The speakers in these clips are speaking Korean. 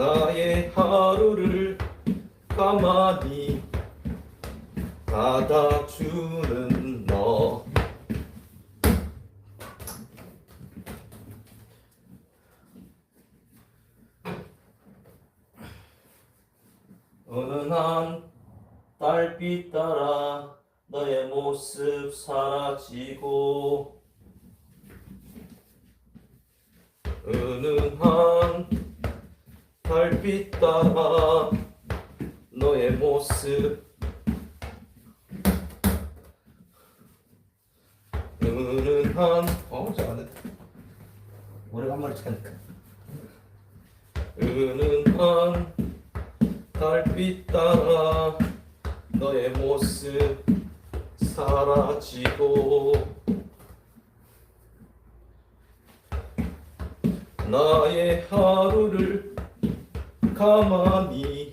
나의 하루를 가만히 받아주는 너. 은은한 달빛 따라 너의 모습 사라지고 은은한 달빛 따라 너의 모습. 은은한 어 잘하네 오래간만에 찾니까. 은은한 달빛 따라 너의 모습 사라지고. 나의 하루를 가만히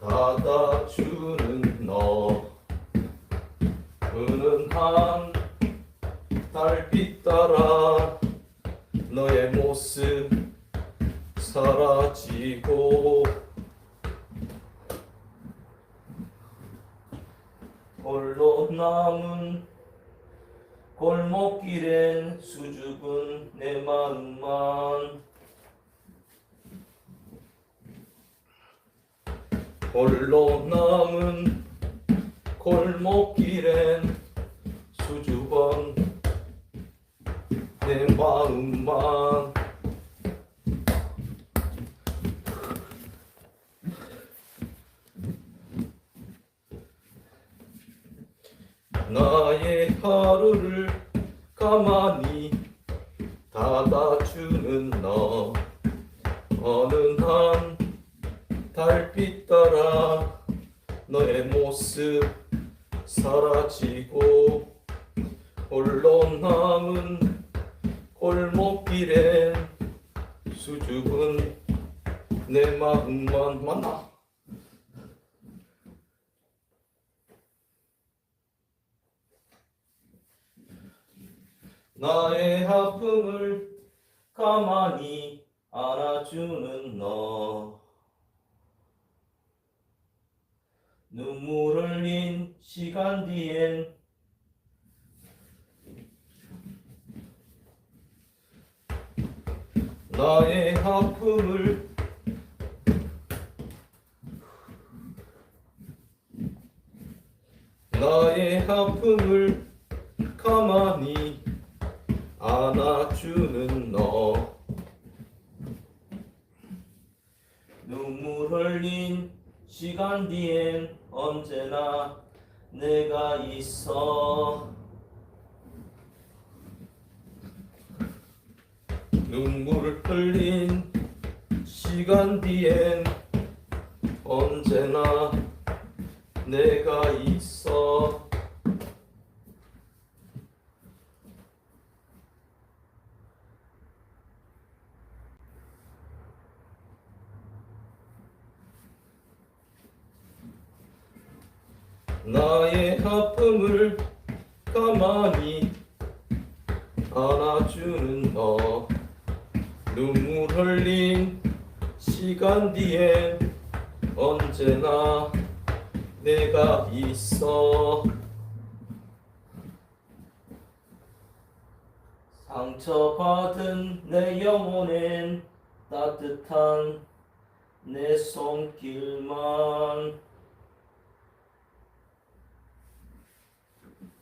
받아주는 너. 은은한 달빛 따라 너의 모습 사라지고. 홀로 남은 골목길엔 수줍은 내 마음만 홀로 남은 골목길엔 수줍은 내 마음만. 나의 하루를 가만히 닫아주는 너. 어느 한 달빛 따라 너의 모습 사라지고 홀로 남은 골목길엔 수줍은 내 마음만 만나. 나의 아픔을 가만히 안아주는 너 눈물 흘린 시간 뒤엔 나의 아픔을 나의 아픔을 가만히 안아주는 너. 눈물 흘린 시간 뒤엔 언제나 내가 있어. 눈물을 흘린 시간 뒤엔 언제나 내가 있어 나의 아픔을 가만히 안아주는 너. 눈물 흘린 시간 뒤엔 언제나 내가 있어. 상처받은 내 영혼엔 따뜻한 내 손길만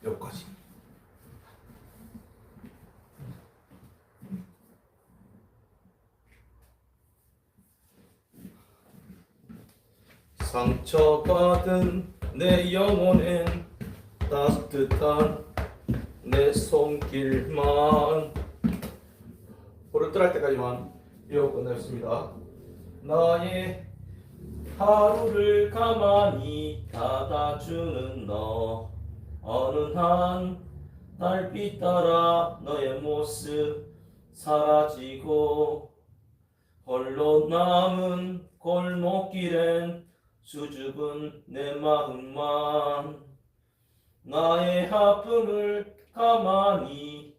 여기까지. 상처받은 내 영혼엔 따뜻한 내 손길만. 볼을 떠날 때까지만 이어 끝냈습니다. 나의 하루를 가만히 닫아주는 너 어느 한 달빛 따라 너의 모습 사라지고 홀로 남은 골목길엔 수줍은 내 마음만 나의 아픔을 가만히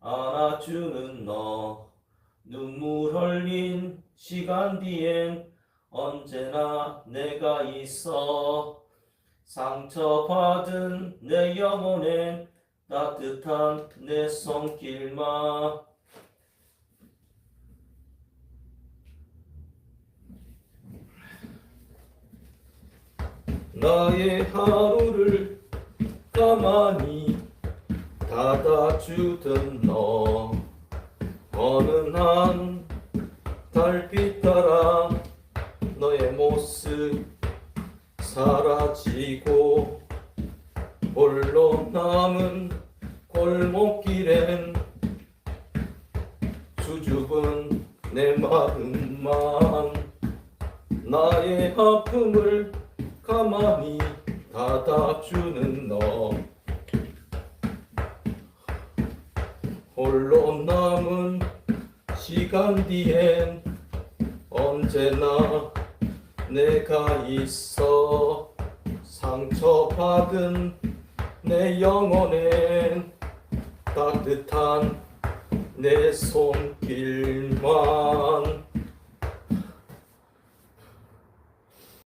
안아주는 너. 눈물 흘린 시간 뒤엔 언제나 내가 있어 상처받은 내 영혼엔 따뜻한 내 손길만. 나의 하루를 가만히 닫아주던 너. 어느 한 달빛 따라 너의 모습 사라지고 홀로 남은 골목길엔 수줍은 내 마음만 나의 아픔을 가만히 닫아주는 너. 홀로 남은 시간 뒤엔 언제나 내가 있어 상처받은 내 영혼엔 따뜻한 내 손길만